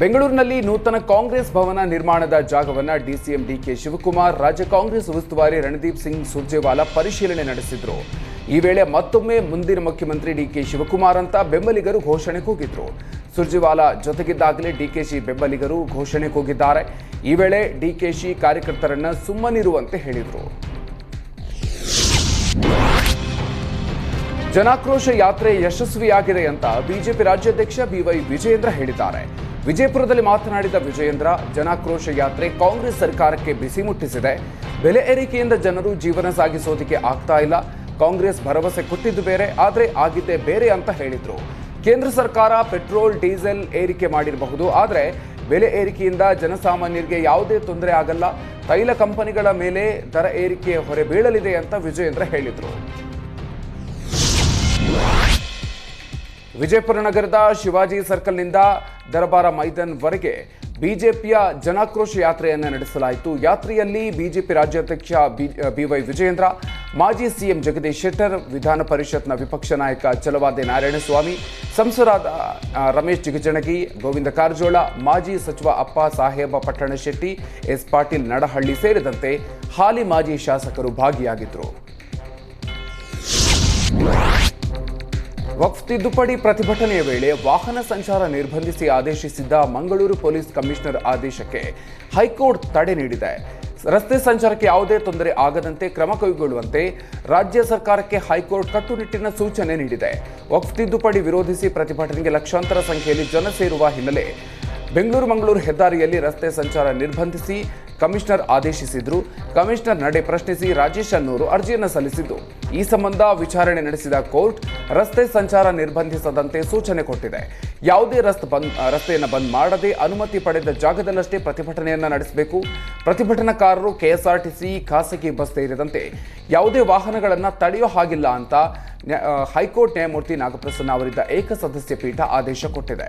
ಬೆಂಗಳೂರಿನಲ್ಲಿ ನೂತನ ಕಾಂಗ್ರೆಸ್ ಭವನ ನಿರ್ಮಾಣದ ಜಾಗವನ್ನು ಡಿಸಿಎಂ ಡಿಕೆ ಶಿವಕುಮಾರ್, ರಾಜ್ಯ ಕಾಂಗ್ರೆಸ್ ಉಸ್ತುವಾರಿ ರಣದೀಪ್ ಸಿಂಗ್ ಸುರ್ಜೇವಾಲಾ ಪರಿಶೀಲನೆ ನಡೆಸಿದ್ರು. ಈ ವೇಳೆ ಮತ್ತೊಮ್ಮೆ ಮುಂದಿನ ಮುಖ್ಯಮಂತ್ರಿ ಡಿಕೆ ಶಿವಕುಮಾರ್ ಅಂತ ಬೆಂಬಲಿಗರು ಘೋಷಣೆ ಕೂಗಿದ್ರು ಸುರ್ಜೇವಾಲಾ ಜೊತೆಗಿದ್ದಾಗಲೇ ಡಿಕೆಶಿ ಬೆಂಬಲಿಗರು ಘೋಷಣೆ ಕೂಗಿದ್ದಾರೆ ಈ ವೇಳೆ ಡಿಕೆಶಿ ಕಾರ್ಯಕರ್ತರನ್ನ ಸುಮ್ಮನಿರುವಂತೆ ಹೇಳಿದರು. ಜನಾಕ್ರೋಶ ಯಾತ್ರೆ ಯಶಸ್ವಿಯಾಗಿದೆ ಅಂತ ಬಿಜೆಪಿ ರಾಜ್ಯಾಧ್ಯಕ್ಷ ಬಿವೈ ವಿಜಯೇಂದ್ರ ಹೇಳಿದ್ದಾರೆ. ವಿಜಯಪುರದಲ್ಲಿ ಮಾತನಾಡಿದ ವಿಜಯೇಂದ್ರ, ಜನಾಕ್ರೋಶ ಯಾತ್ರೆ ಕಾಂಗ್ರೆಸ್ ಸರ್ಕಾರಕ್ಕೆ ಬಿಸಿ ಮುಟ್ಟಿಸಿದೆ. ಬೆಲೆ ಏರಿಕೆಯಿಂದ ಜನರು ಜೀವನ ಸಾಗಿಸೋದಕ್ಕೆ ಆಗ್ತಾ ಇಲ್ಲ. ಕಾಂಗ್ರೆಸ್ ಭರವಸೆ ಕೊಟ್ಟಿದ್ದು ಬೇರೆ, ಆದರೆ ಆಗಿದ್ದೇ ಬೇರೆ ಅಂತ ಹೇಳಿದ್ರು. ಕೇಂದ್ರ ಸರ್ಕಾರ ಪೆಟ್ರೋಲ್, ಡೀಸೆಲ್ ಏರಿಕೆ ಮಾಡಿರಬಹುದು, ಆದರೆ ಬೆಲೆ ಏರಿಕೆಯಿಂದ ಜನಸಾಮಾನ್ಯರಿಗೆ ಯಾವುದೇ ತೊಂದರೆ ಆಗಲ್ಲ. ತೈಲ ಕಂಪನಿಗಳ ಮೇಲೆ ದರ ಏರಿಕೆ ಹೊರೆ ಬೀಳಲಿದೆ ಅಂತ ವಿಜಯೇಂದ್ರ ಹೇಳಿದರು. ವಿಜಯಪುರ ನಗರದ ಶಿವಾಜಿ ಸರ್ಕಲ್ನಿಂದ ದರಬಾರ ಮೈದಾನ್ವರೆಗೆ ಬಿಜೆಪಿಯ ಜನಾಕ್ರೋಶ ಯಾತ್ರೆಯನ್ನು ನಡೆಸಲಾಯಿತು. ಯಾತ್ರೆಯಲ್ಲಿ ಬಿಜೆಪಿ ರಾಜ್ಯಾಧ್ಯಕ್ಷ ಬಿವೈ ವಿಜಯೇಂದ್ರ, ಮಾಜಿ ಸಿಎಂ ಜಗದೀಶ್ ಶೆಟ್ಟರ್, ವಿಧಾನ ಪರಿಷತ್ನ ವಿಪಕ್ಷ ನಾಯಕ ಚಲವಾದಿ ನಾರಾಯಣಸ್ವಾಮಿ ಸಂಸದರಾದ ರಮೇಶ್ ಜಿಗಜಣಗಿ, ಗೋವಿಂದ ಕಾರಜೋಳ, ಮಾಜಿ ಸಚಿವ ಅಪ್ಪ ಸಾಹೇಬ ಪಟ್ಟಣಶೆಟ್ಟಿ, ಎಸ್ ಪಾಟೀಲ್ ನಡಹಳ್ಳಿ ಸೇರಿದಂತೆ ಹಾಲಿ ಮಾಜಿ ಶಾಸಕರು ಭಾಗಿಯಾಗಿದ್ದರು ವಕ್ಫ್ ತಿದ್ದುಪಡಿ ಪ್ರತಿಭಟನೆಯ ವೇಳೆ ವಾಹನ ಸಂಚಾರ ನಿರ್ಬಂಧಿಸಿ ಆದೇಶಿಸಿದ್ದ ಮಂಗಳೂರು ಪೊಲೀಸ್ ಕಮಿಷನರ್ ಆದೇಶಕ್ಕೆ ಹೈಕೋರ್ಟ್ ತಡೆ ನೀಡಿದೆ. ರಸ್ತೆ ಸಂಚಾರಕ್ಕೆ ಯಾವುದೇ ತೊಂದರೆ ಆಗದಂತೆ ಕ್ರಮ ಕೈಗೊಳ್ಳುವಂತೆ ರಾಜ್ಯ ಸರ್ಕಾರಕ್ಕೆ ಹೈಕೋರ್ಟ್ ಕಟ್ಟುನಿಟ್ಟಿನ ಸೂಚನೆ ನೀಡಿದೆ. ವಕ್ಫ್ ತಿದ್ದುಪಡಿ ವಿರೋಧಿಸಿ ಪ್ರತಿಭಟನೆಗೆ ಲಕ್ಷಾಂತರ ಸಂಖ್ಯೆಯಲ್ಲಿ ಜನ ಸೇರುವ ಹಿನ್ನೆಲೆ ಬೆಂಗಳೂರು ಮಂಗಳೂರು ಹೆದ್ದಾರಿಯಲ್ಲಿ ರಸ್ತೆ ಸಂಚಾರ ನಿರ್ಬಂಧಿಸಿ ಕಮಿಷನರ್ ಆದೇಶಿಸಿದ್ರು. ಕಮಿಷನರ್ ನಡೆ ಪ್ರಶ್ನಿಸಿ ರಾಜೇಶ್ ಅನ್ನೂರು ಅರ್ಜಿಯನ್ನು ಸಲ್ಲಿಸಿದ್ದು. ಈ ಸಂಬಂಧ ವಿಚಾರಣೆ ನಡೆಸಿದ ಕೋರ್ಟ್ ರಸ್ತೆ ಸಂಚಾರ ನಿರ್ಬಂಧಿಸದಂತೆ ಸೂಚನೆ ಕೊಟ್ಟಿದೆ. ಯಾವುದೇ ರಸ್ತೆ ಬಂದ್, ರಸ್ತೆಯನ್ನು ಬಂದ್ ಮಾಡದೆ ಅನುಮತಿ ಪಡೆದ ಜಾಗದಲ್ಲಷ್ಟೇ ಪ್ರತಿಭಟನೆಯನ್ನು ನಡೆಸಬೇಕು. ಪ್ರತಿಭಟನಾಕಾರರು ಕೆಎಸ್ಆರ್ಟಿಸಿ, ಖಾಸಗಿ ಬಸ್ ಸೇರಿದಂತೆ ಯಾವುದೇ ವಾಹನಗಳನ್ನು ತಡೆಯೋ ಹಾಗಿಲ್ಲ ಅಂತ ಹೈಕೋರ್ಟ್ ನ್ಯಾಯಮೂರ್ತಿ ನಾಗಪ್ರಸನ್ನ ಅವರಿದ್ದ ಏಕಸದಸ್ಯ ಪೀಠ ಆದೇಶ ಕೊಟ್ಟಿದೆ.